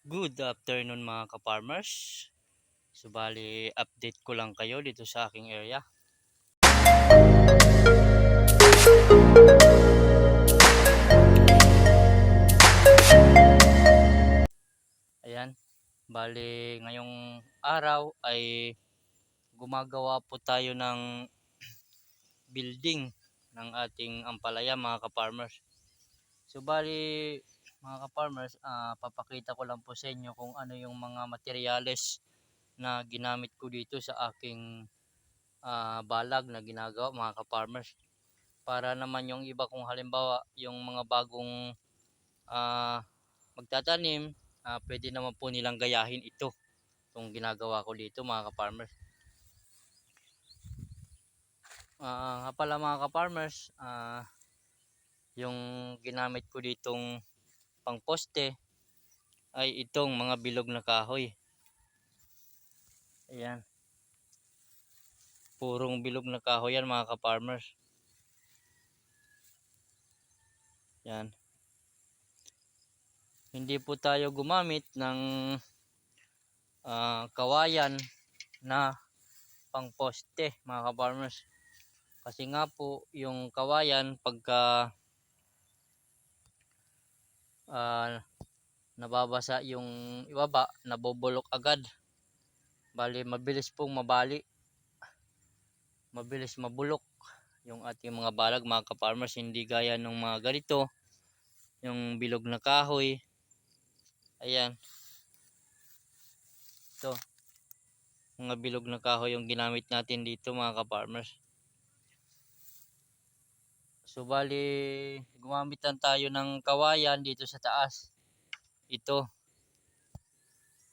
Good afternoon mga ka-farmers. Subali update ko lang kayo dito sa aking area. Ayan. Bali ngayong araw ay gumagawa po tayo ng building ng ating ampalaya mga ka-farmers. So bali mga ka-farmers, ah, papakita ko lang po sa inyo kung ano yung mga materyales na ginamit ko dito sa aking ah, balag na ginagawa mga ka-farmers. Para naman yung iba kung halimbawa yung mga bagong ah, magtatanim, ah, pwede naman po nilang gayahin ito. Itong ginagawa ko dito mga ka-farmers. Ah, nga pala mga ka-farmers, ah, yung ginamit ko ditong pangposte ay itong mga bilog na kahoy. Ayan. Purong bilog na kahoy yan mga ka-farmers. Yan. Hindi po tayo gumamit ng ah, kawayan na pangposte mga ka-farmers. Kasi nga po yung kawayan pagka ah, nababasa yung ibaba, nabubulok agad. Bali, mabilis pong mabali. Mabilis mabulok yung ating mga balag, mga ka-farmers. Hindi gaya ng mga ganito, yung bilog na kahoy. Ayan. Ito. Mga bilog na kahoy yung ginamit natin dito, mga ka-farmers. So bali gumamit lang tayo ng kawayan dito sa taas. Ito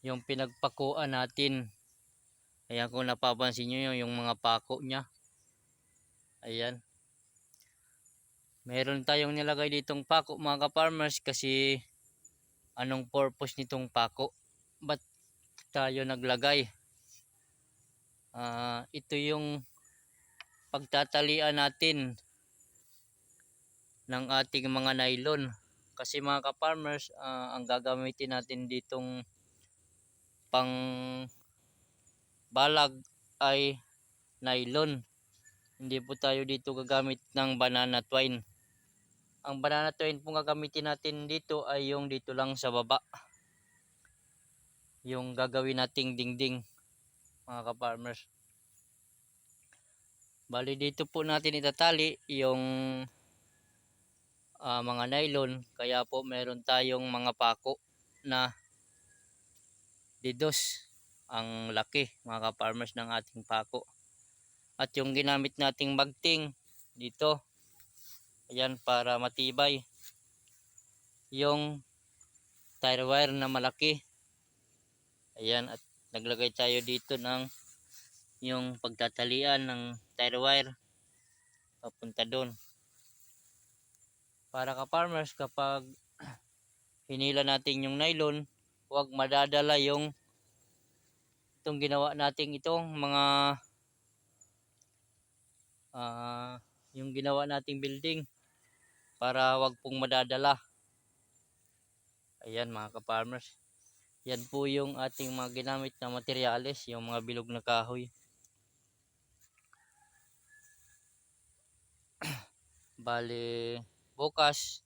yung pinagpakuan natin. Ayan kung napapansin nyo yung mga pako niya. Ayan. Meron tayong nilagay ditong pako mga ka-farmers kasi anong purpose nitong pako? Ba't tayo naglagay? Ah, ito yung pagtatalian natin ng ating mga nylon. Kasi mga ka-farmers, ah, ang gagamitin natin ditong pang balag ay nylon. Hindi po tayo dito gagamit ng banana twine. Ang banana twine po gagamitin natin dito ay yung dito lang sa baba. Yung gagawin nating dingding mga ka-farmers. Bali dito po natin itatali yung ah, mga nylon. Kaya po meron tayong mga pako na didos. Ang laki mga ka-farmers ng ating pako. At yung ginamit nating magting dito ayan para matibay yung tire wire na malaki. Ayan at naglagay tayo dito ng yung pagtatalian ng tire wire papunta doon para ka farmers kapag hinila natin yung nylon huwag madadala yung itong ginawa nating itong mga ah yung ginawa nating building para wag pong madadala. Ayan mga ka-farmers. Yan po yung ating mga ginamit na materyales yung mga bilog na kahoy. Bali bukas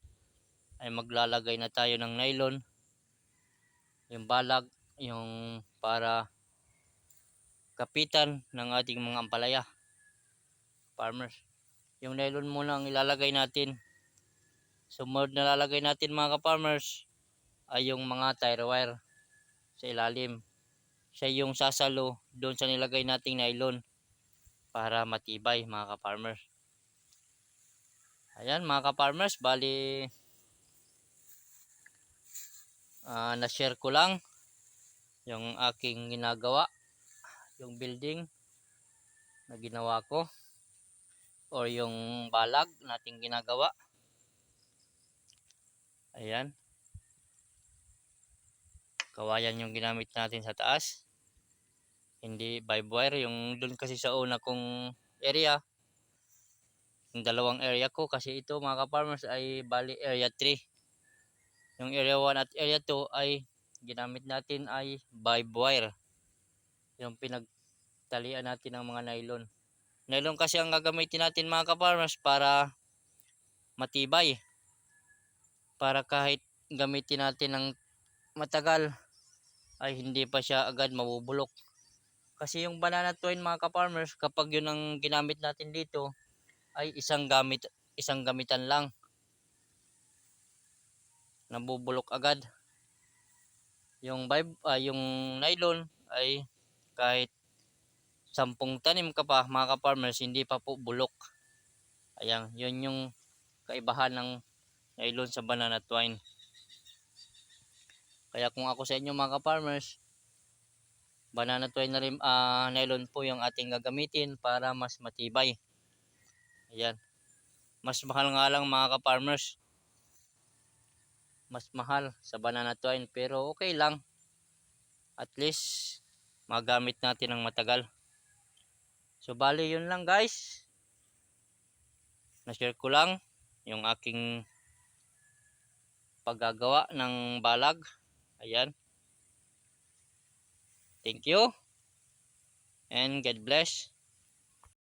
ay maglalagay na tayo ng nylon yung balag yung para kapitan ng ating mga ampalaya farmers. Yung nylon muna ang ilalagay natin. Sumunod na lalagay natin mga ka-farmers ay yung mga tire wire sa ilalim. Siya yung sasalo doon sa nilagay nating nylon para matibay mga ka-farmers ayan mga ka-farmers bali ah, na-share ko lang yung aking ginagawa yung building na ginawa ko or yung balag nating ginagawa. Ayan. Kawayan yung ginamit natin sa taas. Hindi vibe wire yung doon kasi sa una kong area yung dalawang area ko kasi ito mga ka-farmers ay bali area 3 yung area 1 at area 2 ay ginamit natin ay vibe wire. Yung pinagtalian natin ng mga nylon. Nylon kasi ang gagamitin natin mga ka-farmers para matibay. Para kahit gamitin natin ng matagal ay hindi pa siya agad mabubulok. Kasi yung banana twine mga ka-farmers, kapag yun ang ginamit natin dito, ay isang gamit isang gamitan lang. Nabubulok agad. Yung vibe, ah, yung nylon ay kahit sampung tanim ka pa mga ka-farmers, hindi pa po bulok. Ayan, yun yung kaibahan ng nylon sa banana twine. Kaya kung ako sa inyo mga ka-farmers, banana twine na rin, ah, nylon po yung ating gagamitin para mas matibay. Ayan. Mas mahal nga lang mga ka-farmers. Mas mahal sa banana twine pero okay lang. At least magamit natin ng matagal. So bali yun lang guys. Na-share ko lang yung aking paggagawa ng balag. Ayan. Thank you. And God bless.